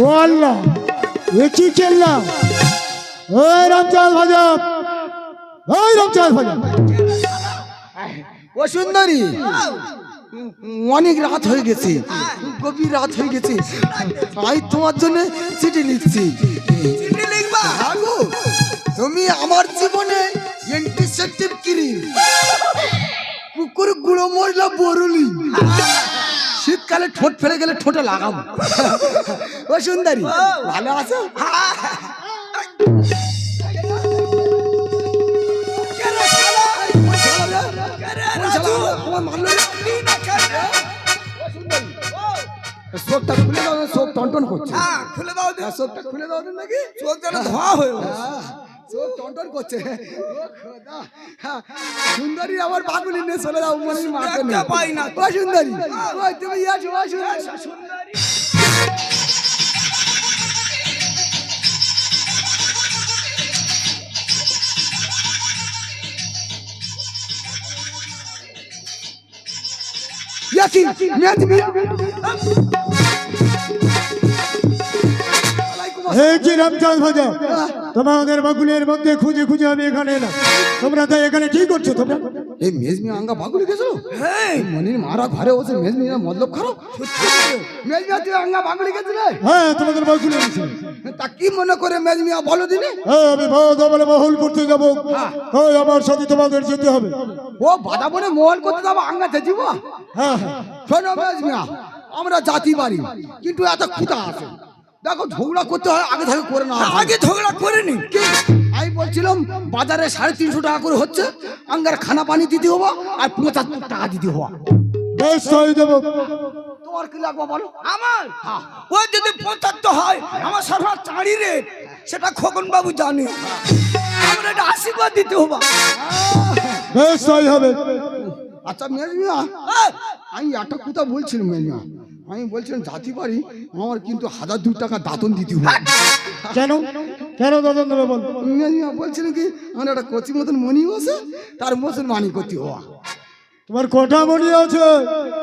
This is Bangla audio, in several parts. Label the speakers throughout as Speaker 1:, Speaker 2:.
Speaker 1: ও আল্লাহ এ কি চেল্লা। ওই রামচাঁদ ভাজা ওই রামচাঁদ ভাজা
Speaker 2: ও সুন্দরী অনেক রাত হয়ে গেছে গভীর রাত হয়ে গেছে আমি তোমার জন্য চিঠি লিখছি।
Speaker 3: চিঠি লিখবা?
Speaker 2: গো, তুমি আমার জীবনে অ্যান্টিসেপটিভ ক্রিম কুকুর গুঁড়ো মশলা বরুলি। শীতকালে ঠোঁট ফেলে গেলে ঠোঁটে লাগাবো ও সুন্দরী। ভালো আছো? খুলে দাও চোখ টনটন করছে।
Speaker 3: হ্যাঁ, খুলে দাও দে।
Speaker 2: হ্যাঁ, খুলে দাও নাকি?
Speaker 3: চোখ যেন ধোঁয়া। হ্যাঁ,
Speaker 2: চোখ টনটন করছে। সুন্দরী আমার বাগুলি নিয়ে চলে যাও মনে মারতে
Speaker 3: দেখতে পাই না।
Speaker 2: ও সুন্দরী। তুমি
Speaker 1: হে রামচাঁদ ভাজা তোমাদের বাগুলের মধ্যে খুঁজে খুঁজে আমি এখানে এলাম। তোমরা তাই এখানে কি করছ তোমরা?
Speaker 2: এই মেজমি আঙ্গা বাগুলি গেছিল
Speaker 3: হ্যাঁ,
Speaker 2: মনির মারা ঘরে বসে মেজমি মতলব খারাপ মেজমি তুই আঙ্গা বাগুলি গেছিলে?
Speaker 1: হ্যাঁ তোমাদের বাগুলে আছে
Speaker 2: তা কি মনে করে মেজমিয়া বলো দিনে
Speaker 1: হ্যাঁ আমি বহুত বলে মহল করতে যাব। হ্যাঁ। আমার সাথে তোমাদের যেতে হবে।
Speaker 2: ও বাধা বলে মোহন করতে যাব আঙ্গা যেতিব
Speaker 1: হ্যাঁ হ্যাঁ।
Speaker 2: শোনো মেজমিয়া আমরা জাতি বাড়ি কিন্তু এত খুঁটা আছে। দেখো ঝগড়া করতে হয় আগে থেকে করে না
Speaker 3: আগে ঝগড়া করিনি
Speaker 2: কি? আমি বলছিলাম বাজারে সাড়ে তিনশো টাকা করে হচ্ছে আঙ্গার খানা পানি দিতে হব আর পঁচাত্তর টাকা দিতে হব।
Speaker 1: বেশ দেবো।
Speaker 2: তোমার কি লাগবে বলো?
Speaker 3: আমার? ও যদি পঁচাত্তর হয় আমার সরকার চাঁড়ি রেট সেটা খোকন বাবু জানে। আমার একটা আশীর্বাদ দিতে হবা।
Speaker 1: বেশ তাই হবে।
Speaker 2: আচ্ছা মেজমিয়া
Speaker 3: হ্যাঁ,
Speaker 2: আমি একটা কথা বলছিলাম মেজমিয়া আমি বলছিলাম জাতি বাড়ি আমার কিন্তু হাজার দু টাকা দাতন দিতে হবে।
Speaker 1: কেন? কেন দাদন দেবে বল?
Speaker 2: বলছিলাম কি আমার একটা কচি মতন মনি আছে তার মুসলমানি করতে হওয়া
Speaker 1: তোমার কটা মনি আছে?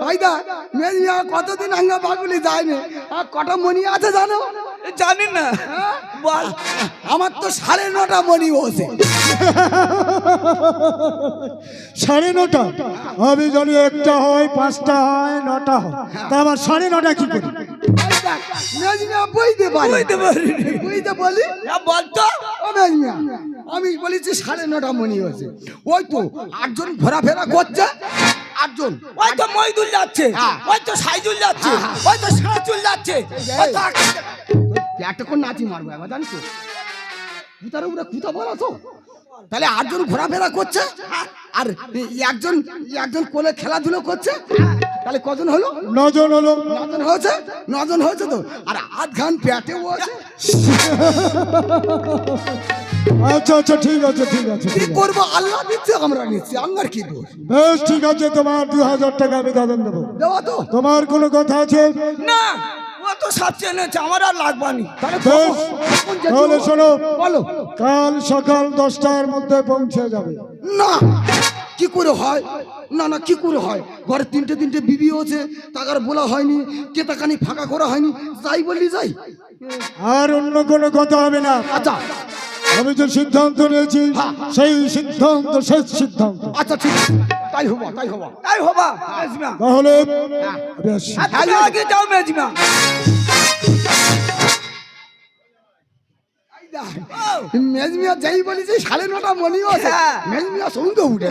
Speaker 2: ভাইদা মেজমিয়া কতদিন আঙ্গা বাগুলি যায়নি? আর কটা মনি আছে জানো?
Speaker 3: জানি না। বল
Speaker 2: আমার তো সাড়ে নটা মনি আছে।
Speaker 1: সাড়ে নটা? আমি জানি একটা হয় পাঁচটা হয় নটা হয়। তা আমার সাড়ে নটা কি করি?
Speaker 3: বুঝতে
Speaker 2: বলি
Speaker 3: হ্যাঁ, বল? তো
Speaker 2: ও মেজমিয়া আমি বলেছি সাড়ে নটা মনি হয়েছে। ওই তো আটজন ঘোরাফেরা করছে আটজন।
Speaker 3: ওই তো মইদুল যাচ্ছে।
Speaker 2: হ্যাঁ।
Speaker 3: ওই তো সাইজুল যাচ্ছে। ওই তো সাইদুল যাচ্ছে। ওই তো আকাশ-
Speaker 2: একটা কোন নাচি মারবো এবার জানিস কুতার উপরে কুতা বলা তো তাহলে আটজন ঘোরাফেরা করছে? আর একজন একজন কোলে খেলাধুলো করছে? তাহলে কজন হলো?
Speaker 1: নজন হলো।
Speaker 2: নজন হয়েছে? নজন হয়েছে তো। আর আধ ঘান পেটেও আছে।
Speaker 1: আচ্ছা আচ্ছা ঠিক আছে ঠিক আছে
Speaker 2: কি করব? আল্লাহ দিচ্ছে আমরা নিচ্ছি। আমার কি দোষ?
Speaker 1: বেশ ঠিক আছে তোমার দু হাজার টাকা আমি দাদন দেবো।
Speaker 2: দেওয়া তো।
Speaker 1: তোমার কোনো কথা আছে?
Speaker 3: না। ও তো সাথে এনেছে আমার আর লাগবানি
Speaker 2: তাহলে?
Speaker 1: শোনো
Speaker 2: বলো।
Speaker 1: কাল সকাল দশটার মধ্যে পৌঁছে যাবে।
Speaker 2: না কি করে হয়? না না কি করে হয়? ঘরে তিনটে তিনটে বিবি আছে টাকার বলা হয়নি কেতাকানি ফাঁকা করা হয়নি যাই বললি যাই।
Speaker 1: আর অন্য কোনো কথা হবে না।
Speaker 2: আচ্ছা।
Speaker 1: আমি যে সিদ্ধান্ত নিয়েছি সেই সিদ্ধান্ত শেষ সিদ্ধান্ত।
Speaker 2: আচ্ছা ঠিক আছে। তাই হব তাই হব।
Speaker 3: তাই হবা মেজমা।
Speaker 1: তাহলে বেশ।
Speaker 3: তুমি আগে যাও মেজমা।
Speaker 2: মেজমিয়া যাই বলেছি সাড়ে নটা মনিও আছে।
Speaker 3: হ্যাঁ।
Speaker 2: মেজমিয়া সঙ্গে উঠে।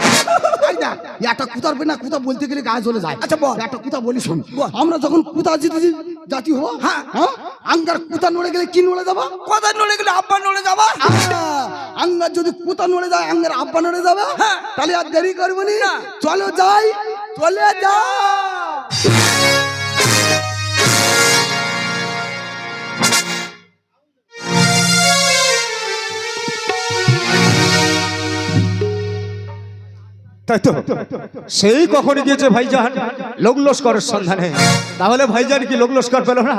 Speaker 2: তাই না একটা কুতার না কুতা বলতে গেলে গায়ে চলে যায়।
Speaker 3: আচ্ছা, বল।
Speaker 2: একটা কুতা বলি শোন। আমরা যখন কুতা জিতে জাতি হব। হ্যাঁ। হ্যাঁ? আঙ্গার কুতা নড়ে গেলে কি নড়ে যাবা?
Speaker 3: কথা নড়ে গেলে আব্বা নড়ে যাবা?
Speaker 2: আঙ্গার যদি কুতা নড়ে যায় আঙ্গার আব্বা নড়ে যাবে?
Speaker 3: হ্যাঁ।
Speaker 2: তাহলে আর দেরি করব না। চলো যাই চলে যা
Speaker 4: তাই তো? সেই কখন গিয়েছে ভাইজান লোক লস্করের সন্ধানে। তাহলে ভাইজান কি লোক লস্কর পেল না?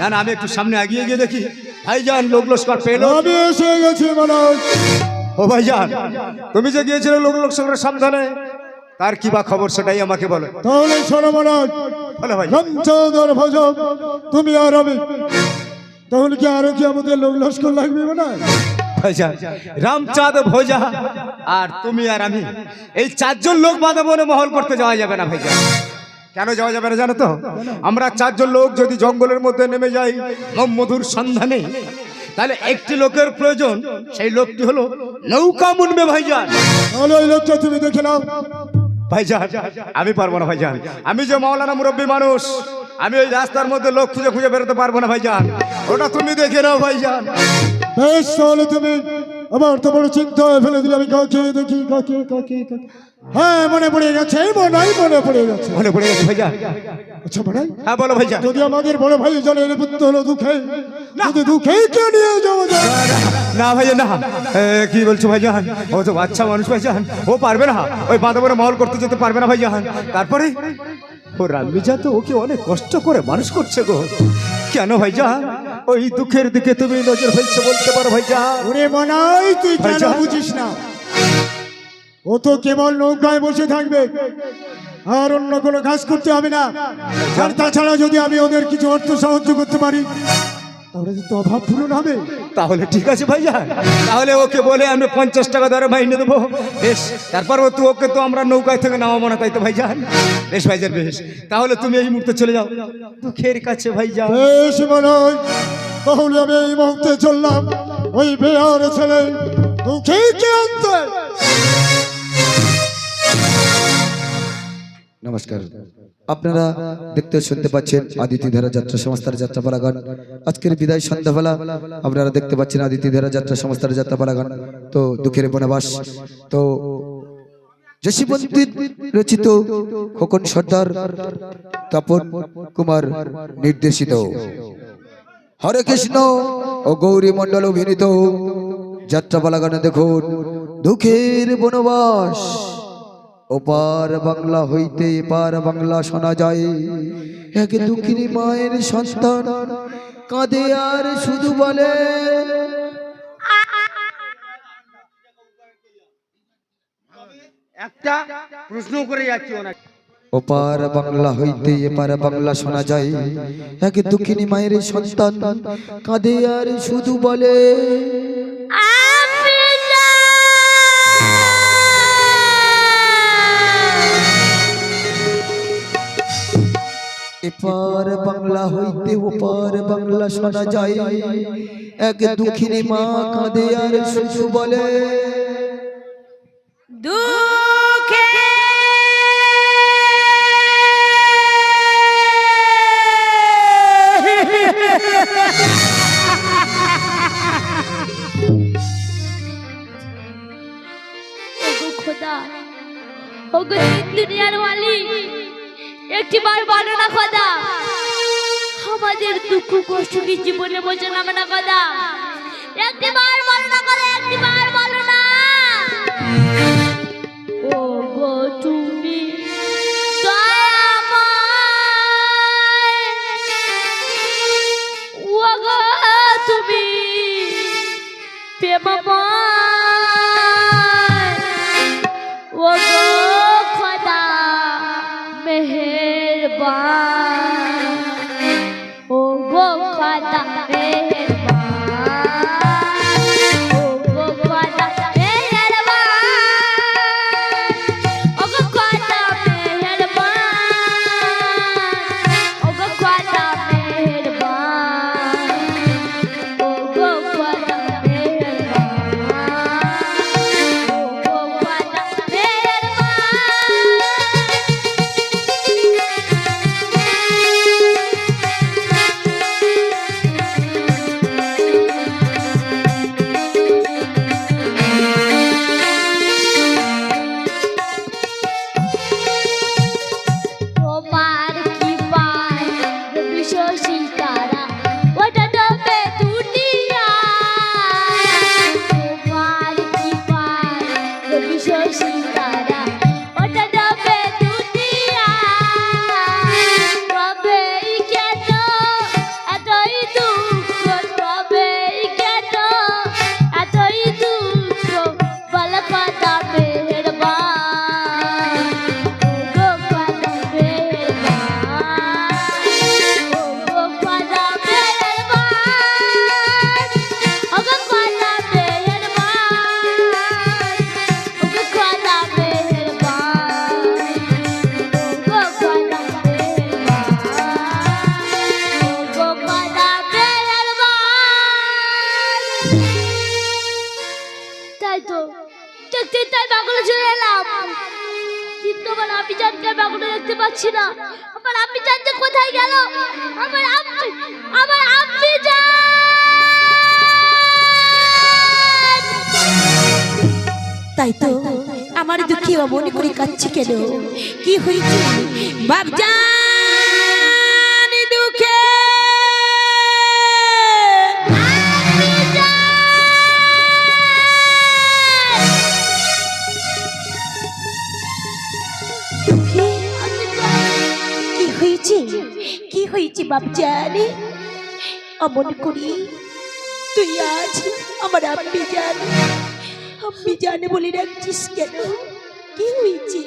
Speaker 4: না না আমি একটু সামনে এগিয়ে গিয়ে দেখি। ভাইজান লোক লস্কর পেল?
Speaker 1: আমি এসে গেছি মনোজ
Speaker 4: ও ভাইজান তুমি যে গিয়েছিলে লোক লস্করের সন্ধানে তার কি বা খবর সেটাই আমাকে বলো।
Speaker 1: তাহলে শোনো মনোজ
Speaker 4: বলো ভাই
Speaker 1: রামচন্দ্র ভজ তুমি আর আমি। তাহলে কি আরও কি আমাদের লোক লস্কর লাগবে না
Speaker 4: ভাইজান রামচাঁদ ভোজা। আর তুমি আর আমি এই চারজন লোক বাঁধা বনে মহল করতে যাওয়া যাবে না ভাইজা কেন যাওয়া যাবে না জানো তো? আমরা চারজন লোক যদি জঙ্গলের মধ্যে নেমে যাই মধুর সন্ধানে তাহলে একটি লোকের প্রয়োজন সেই লোকটি হলো নৌকা মুনবে ভাইজান।
Speaker 1: ওই লোকটা তুমি দেখে নাও।
Speaker 4: ভাইজান আমি পারব না ভাইজান। আমি যে মাওলানা মুরব্বী মানুষ আমি ওই রাস্তার মধ্যে লোক খুঁজে খুঁজে বেরোতে পারব না ভাইজান। ওটা তুমি দেখে নাও ভাইজান।
Speaker 1: বেশ তাহলে তুমি আমার তো বড় চিন্তা হয়ে ফেলে দিলে আমি কাকে দেখি কাকে কাকে কাকে। হ্যাঁ মনে পড়ে গেছে মনে মনে পড়ে গেছে।
Speaker 4: মনে পড়ে গেছে ভাইজান।
Speaker 1: আচ্ছা মনে
Speaker 4: হ্যাঁ বলো ভাইজান।
Speaker 1: যদি আমাদের বড় ভাই জলের পুত্র হলো দুঃখে যদি দুঃখে কে নিয়ে যায়
Speaker 4: না ভাইয়া না কি বলছো ভাইজান? ও তো বাচ্চা মানুষ ভাইজান। ও পারবে না। ওই বাঁধা বনে মহল করতে যেতে পারবে না ভাইজান। তারপরে? ও রামবিজা তো ওকে অনেক কষ্ট করে মানুষ করছে গো। কেন ভাইজান? ওই দুঃখের দিকে তুমি নজর ফেলছো বলতে পারো ভাইজা
Speaker 1: ওরে মনাই তুই কেন বুঝিস না? ও তো কেবল নৌকায় বসে থাকবে আর অন্য কোনো কাজ করতে হবে না। আর তাছাড়া যদি আমি ওদের কিছু অর্থ সাহায্য করতে পারি তাহলে তো অভাব পূরণ হবে।
Speaker 4: তাহলে ঠিক আছে ভাইজান। তাহলে ওকে বলে আমি পঞ্চাশ টাকা দরে মাইনে দেবো। বেশ তারপর ও তো ওকে তো আমরা নৌকায় থেকে নামাবো না তাই তো ভাইজান? বেশ ভাইজান বেশ। তাহলে তুমি এই মুহূর্তে চলে যাও। দুঃখের কাছে ভাইজান।
Speaker 1: বেশ মনোজ তাহলে আমি এই মুহূর্তে চললাম। ওই বেয়ার ছেলে দুঃখে কে আনতে?
Speaker 5: নমস্কার। আপনারা দেখতে শুনতে পাচ্ছেন আদিতি ধারা যাত্রা সংস্থার যাত্রাপালা গান আজকের বিদায় সন্ধ্যাবেলা আপনারা দেখতে পাচ্ছেন আদিতি ধারা যাত্রা সংস্থার যাত্রাপালা গান তো দুঃখের বনবাস। তো রচিত খোকন সর্দার তপন কুমার নির্দেশিত। হরে কৃষ্ণ ও গৌরী মণ্ডল অভিনীত যাত্রাপালা গানে দেখুন দুঃখের বনবাস। ওপার বাংলা হইতে এপার বাংলা শোনা যায়। এক দুঃখিনী মায়ের সন্তান কাঁদে আর শুধু বলে
Speaker 3: একটা প্রশ্ন করে যাচ্ছি ওনাকে।
Speaker 5: ওপার বাংলা হইতে এপার বাংলা শোনা যায়। এক দুঃখিনী মায়ের সন্তান কাঁদে আর শুধু বলে এপার বাংলা হইতে ওপার বাংলা শোনা যায়। এক দুঃখিনী মা কাঁদে আর শিশু বলে
Speaker 6: দুঃখে একটি বার বলো না খোদা। আমাদের দুঃখ, কষ্ট কি জীবনে বোঝো না মানে খোদা? একটি বার বলো না খোদা, একটি বার বলো না।
Speaker 7: দুঃখে দুঃখে। কি হয়েছে? কি হয়েছে বাবজান অমন করি তুই আজ আমার আম্মি জান আম্মি জানে বলে রাখছিস কেন? কি হয়েছে?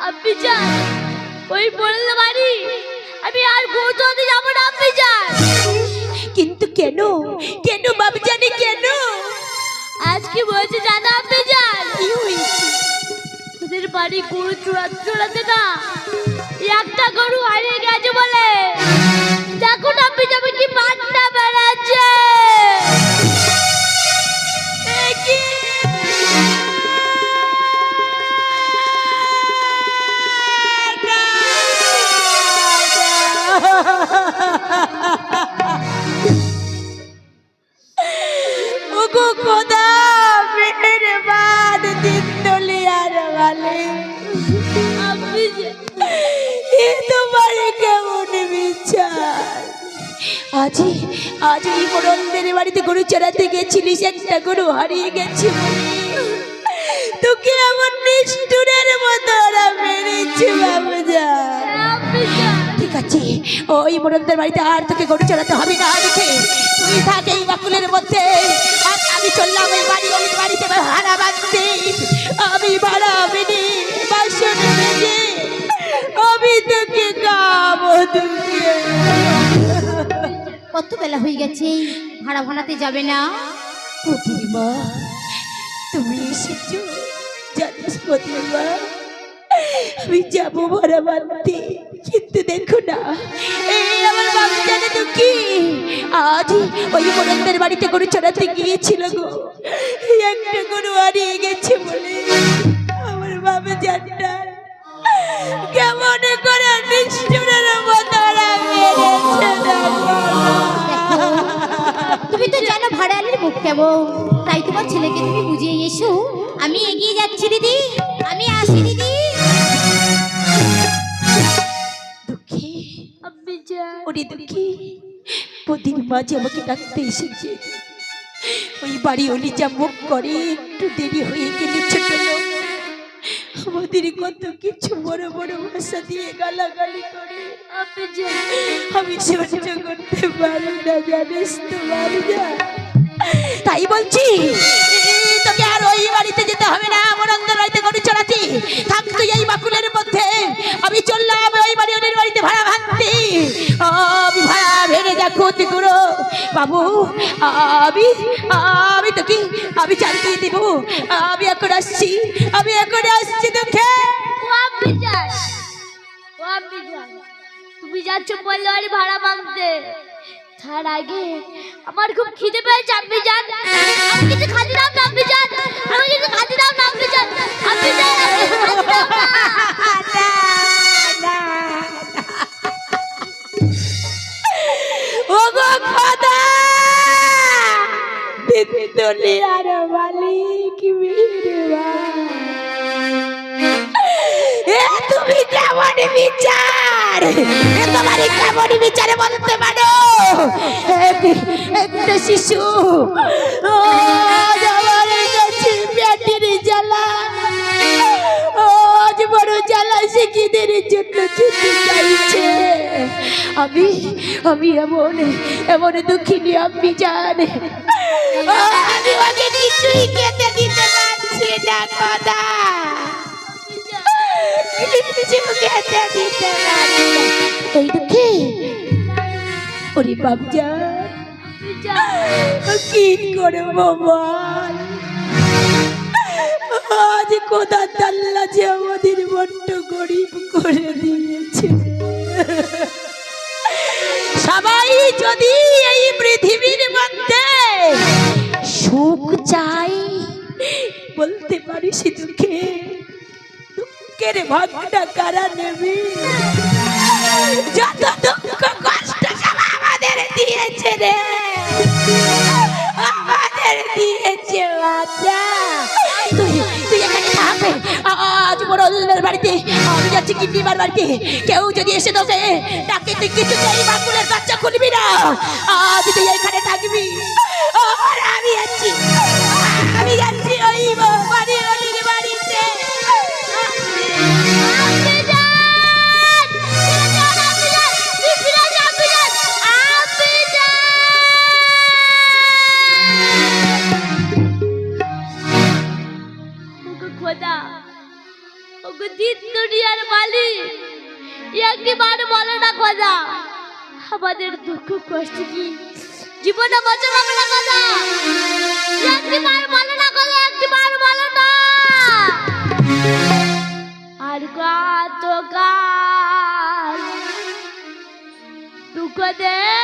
Speaker 6: আম্মি জান ওই বলল বাড়ি আমি আর পৌঁছাতে যাব না আপনি যান
Speaker 7: কিন্তু কেন? কেন বাবু জানি কেন?
Speaker 6: আজকে বলছে জানা আপনি যান
Speaker 7: কি হয়েছে
Speaker 6: ওদের বাড়ি গরু চোরা চোরাতে না একটা গরু হারিয়ে
Speaker 7: একটা গরু হারিয়ে গেছে। তোকে এমন নিষ্ঠুরের মতো ওরা মেরেছে, বাবুজা। ঠিক আছে, ওই মোড়লদের বাড়িতে আর তোকে গরু চড়াতে হবে না, দেখে। তুই থাক এই বাকুলের মধ্যে। আর আমি চললাম ওই বাড়ি, ওই বাড়িতে ভাড়া বাঁধতে। আমি ভাড়া মেনে বাসন মেজে। আমি তোকে গাবো
Speaker 8: কত বেলা হয়ে গেছে ভাড়া ভাড়াতে যাবে না?
Speaker 7: প্রতিমা। তুমি এসেছ, জানিস প্রতিমা? আমি যাব ভাড়া বাঁধতে কিন্তু দেখো না। এই আমার বাবা জানে তো কি? আজ ওই মোড়লদের বাড়িতে গরু চড়াতে গিয়েছিল গো। একটা গরু হারিয়ে গেছে বলে আমার বাবা জানটা। কেমন করে নিষ্ঠুরের মতো মেরেছে দেখো না।
Speaker 8: কেমন তাই তোমার ছেলেকে তুমি বুঝিয়ে এসো। আমি এগিয়ে যাচ্ছি, দিদি। আমি আসি, দিদি।
Speaker 7: দুঃখী আমাকে এসেছে। ওই বাড়ি যা একটু দেরি হয়ে কত বড় বড় দিয়ে গালাগালি করে। আমি করতে না, জানিস তো তাই বলছি, তোকে আর ওই বাড়িতে যেতে হবে না অন্ধের বাড়িতে গরু চড়াতি থাক তুই এই বাকুলের মধ্যে। আমি চললাম ওই বাড়ি ওদের বাড়িতে ভাড়া ভাঙতে আমি ভাড়া ভেঙে দেখো গুরু বাবু, আমি আমি তোকে আমি চালিয়ে দেবো। আমি এখন আসছি। আমি এখন আসছি তোকে।
Speaker 6: তুমি যাচ্ছ বললে বাড়ি ভাড়া মানতে তার আগে আমার খুব খিদে পেয়েছে আপনি যান আমি কিছু খাতে দাও না আপনি যান আমি কিছু খাতে দাও না আপনি যান আপনি যান আমি কিছু খাতে দাও না।
Speaker 7: তুমি কেমন বিচার? তোমার কেমন বিচার বলতে পারো? শিশু। জ্বালা। জ্বালা শিখিদের জন্য আমি আমি এমন এমন দুঃখিনী, আমি জানে। আমি ওকে কিছুই খেতে দিতে পারছি না কথা এই দুঃখী ওরে বাবজা কি করব বল আজ কোথা তাল্লা যে আমাদের গরিব করে দিয়েছে সবাই যদি এই পৃথিবীর মধ্যে সুখ চাই, বলতে পারি দুঃখে দুঃখ দুঃখের ভাগটা কারা নেবি যত দুঃখ কষ্ট সব আমাদের দিয়েছে রে। আমাদের দিয়েছে বাচ্চা। তুই তুই এখানে থাকবে। আজ বাড়িতে আমি যাচ্ছি কিন্নিমার বাড়িতে। কেউ যদি এসে দোষে তাকে তুই কিছু চাই, বাকুলের বাচ্চা খুলবি না। আজ তুই এখানে থাকবি। আমি যাচ্ছি। আমি যাচ্ছি ওই
Speaker 6: দিন দুনিয়ার মালিক। একটি বার বলো না খোদা, আমাদের দুঃখ কষ্ট কি? জীবনে হবে না খোদা। একটি বার বলো না খোদা একটি বার বলো না। আর কত কাল দুঃখ দেবে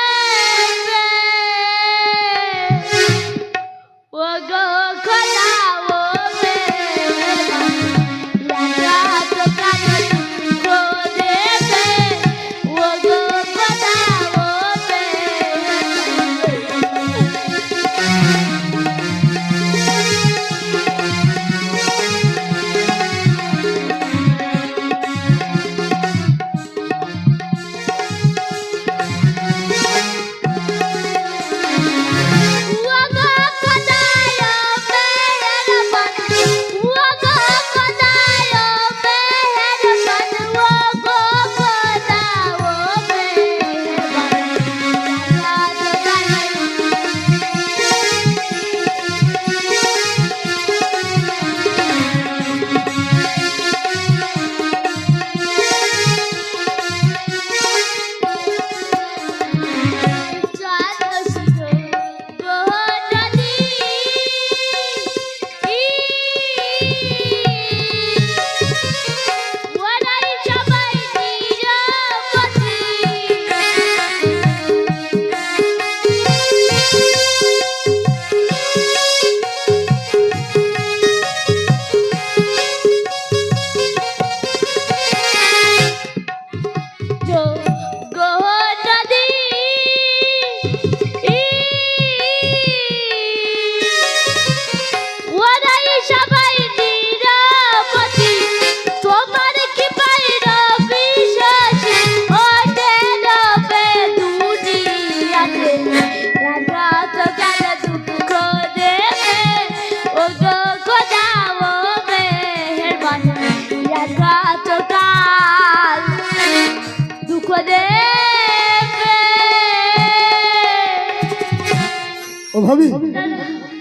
Speaker 1: ভাবি?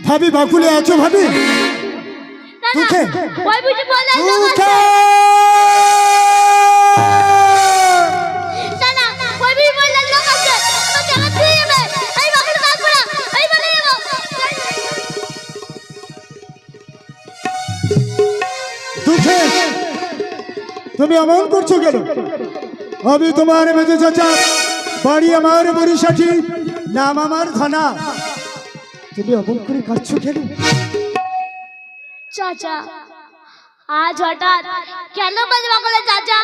Speaker 1: ভাবি বাকুলে আছো ভাবি? দুঃখে? দুঃখে! দুঃখে। তুমি এমন করছ কেন? আমি তোমার মেজে চাচা। বাড়ি আমার বরিশাঠি। নাম আমার থানা তুমি এমন করে কাঁদছো কেন?
Speaker 6: চাচা আজ হঠাৎ কেন বাজে বাকুড়া চাচা?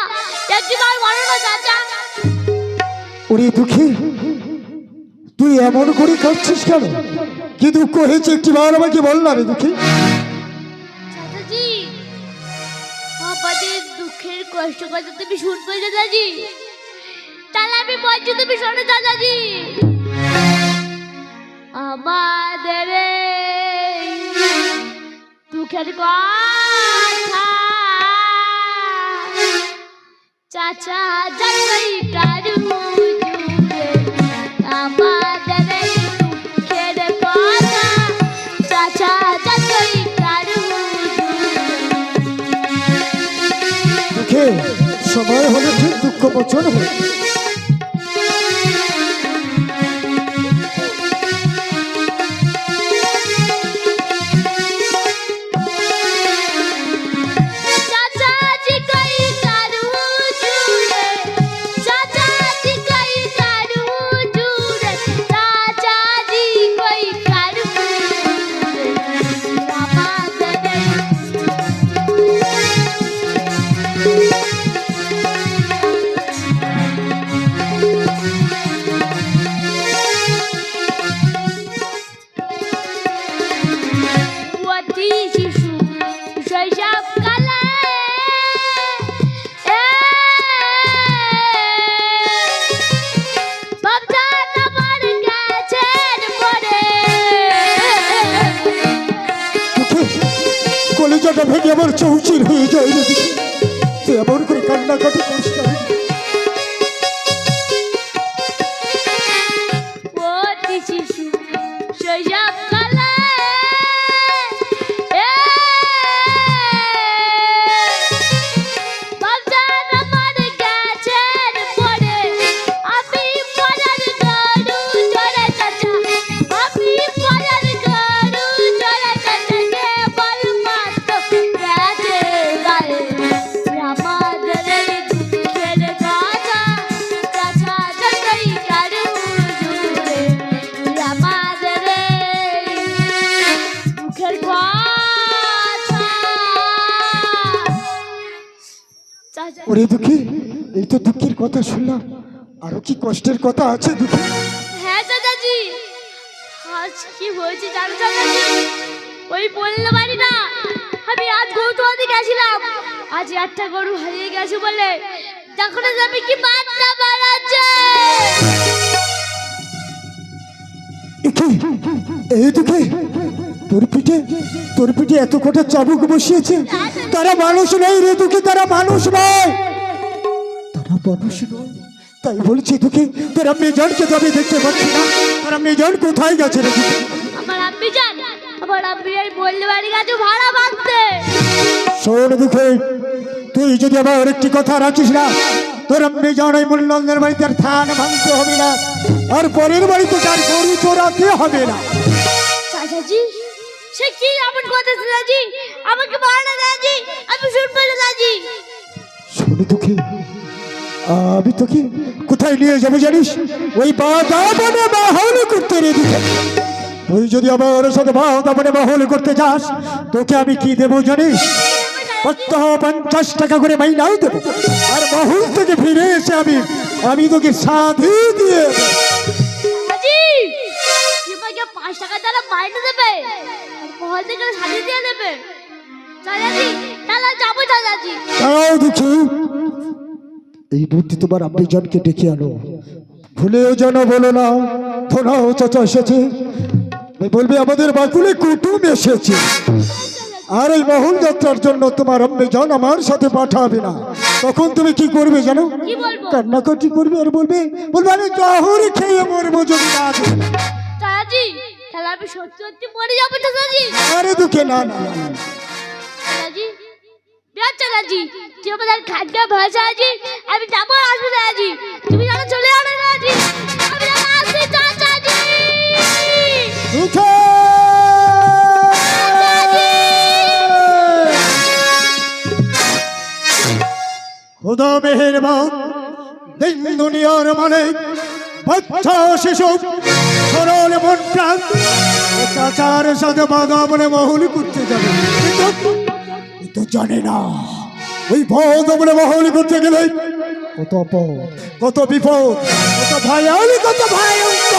Speaker 6: একটিবার বলো না চাচা।
Speaker 1: ওরে দুঃখী তুই এমন করে কাঁদছিস কেন? কি দুঃখ হয়েছে একটি বার আমাকে বল না রে দুঃখী।
Speaker 6: চাচাজি আমাদের দুঃখের কষ্ট কথা তুমি শুনবে চাচাজি। তাহলে আমি বলছি তুমি শোনো চাচাজি। আমাদের দুঃখের কথা। চাচা যাই কারু আমাদের দুঃখের কথা। চাচা যাই কারু
Speaker 1: সময় হলে ঠিক দুঃখ মোচন হবে চৌচির ওরে দুঃখী এই তো দুঃখের কথা শুনলাম। আরও কি কষ্টের কথা আছে দুঃখী?
Speaker 6: হ্যাঁ চাচাজি আজ কি হয়েছে জানো চাচাজি? ওই বললে পারি না আমি আজ গৌতমতে গেছিলাম। আজ একটা গরু হারিয়ে গেছে বলে। যখন আমি কি মাত্রা বাড়াচ্ছে
Speaker 1: এই দুঃখে তোর পিঠে তোর পিঠে এত কটা চাবুক বসিয়েছে? তারা মানুষ নয় রে দুঃখী তারা মানুষ নয়। তারা মানুষ নয়। তাই বলছি দুঃখী তোরা মেজনকে তো আমি দেখতে পাচ্ছি না। তোরা মেজন কোথায় গেছে রে দুঃখী?
Speaker 6: আমার আম্মি জান আমার আম্মি এই বললে বাড়ি গেছে ভাড়া ভাঙতে
Speaker 1: শোন দুঃখে তুই যদি আবার একটি কথা রাখিস না তোর বাড়িতে আর থান ভাঙতে হবে না। আর পরের বাড়িতে তার গরু চোরাতে হবে না?
Speaker 6: এমন কথা আমাকে আমি শুনব
Speaker 1: আমি কোথায় নিয়ে জানিস ওই বাদাবনে বাহন করতে রে তুই যদি ওর সাথে করতে যাস তোকে আমি কি দেবো জানিস পঞ্চাশ টাকা করে মাইনাও দেবো আর বাহন থেকে ফিরে এসে আমি আমি তোকে সাধু দিয়ে
Speaker 6: আর মহল থেকে সাজিয়ে দিয়ে দেবে। চাচাজি তাহলে যাব চাচাজি।
Speaker 1: তাও দুঃখী। এই বুদ্ধি তোমার আব্বাইজনকে ডেকে আনো। ভুলেও যেন বলো না থোনাও চাচা এসেছে। বলবে আমাদের বাকুলে কুটুম এসেছে। আর এই মহল যাত্রার জন্য তোমার আম্মেজান আমার সাথে পাঠাবে না। তখন তুমি কি করবে জানো? কান্নাকাটি করবে আর বলবে বলবে আমি জহর খেয়ে মরবো যদি না
Speaker 6: চাচাজি তাহলে আমি সত্যি সত্যি মরে যাব চাচাজি
Speaker 1: আরে দুঃখে না না।
Speaker 6: চাচাজি বিরাট চাচাজি তুই আমাদের খাদ্য ভয় চাচাজি আমি যাব আসব চাচাজি তুমি যেন চলে যাবে চাচাজি আমি যেন আসছি চাচাজি
Speaker 1: দুঃখে খুদা মেহেরবান দিন দুনিয়ার মালিক বাচ্চা শিশু। সরল মন ও চাচার সাথে বাধা বলে মহল করতে যাবে। কিন্তু জানে না। ওই ভদ বলে মহল করতে গেলে কত অপদ কত বিপদ, কত ভয়াল কত ভয়ঙ্কর।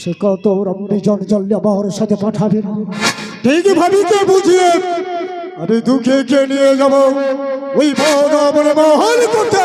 Speaker 1: সে কত রম্বিজন জল্লি আমার সাথে পাঠাবে ঠিক ভাবিতে বুঝিয়ে আমি দুঃখে কে নিয়ে যাব? ওই বড় বড় মহল করতে।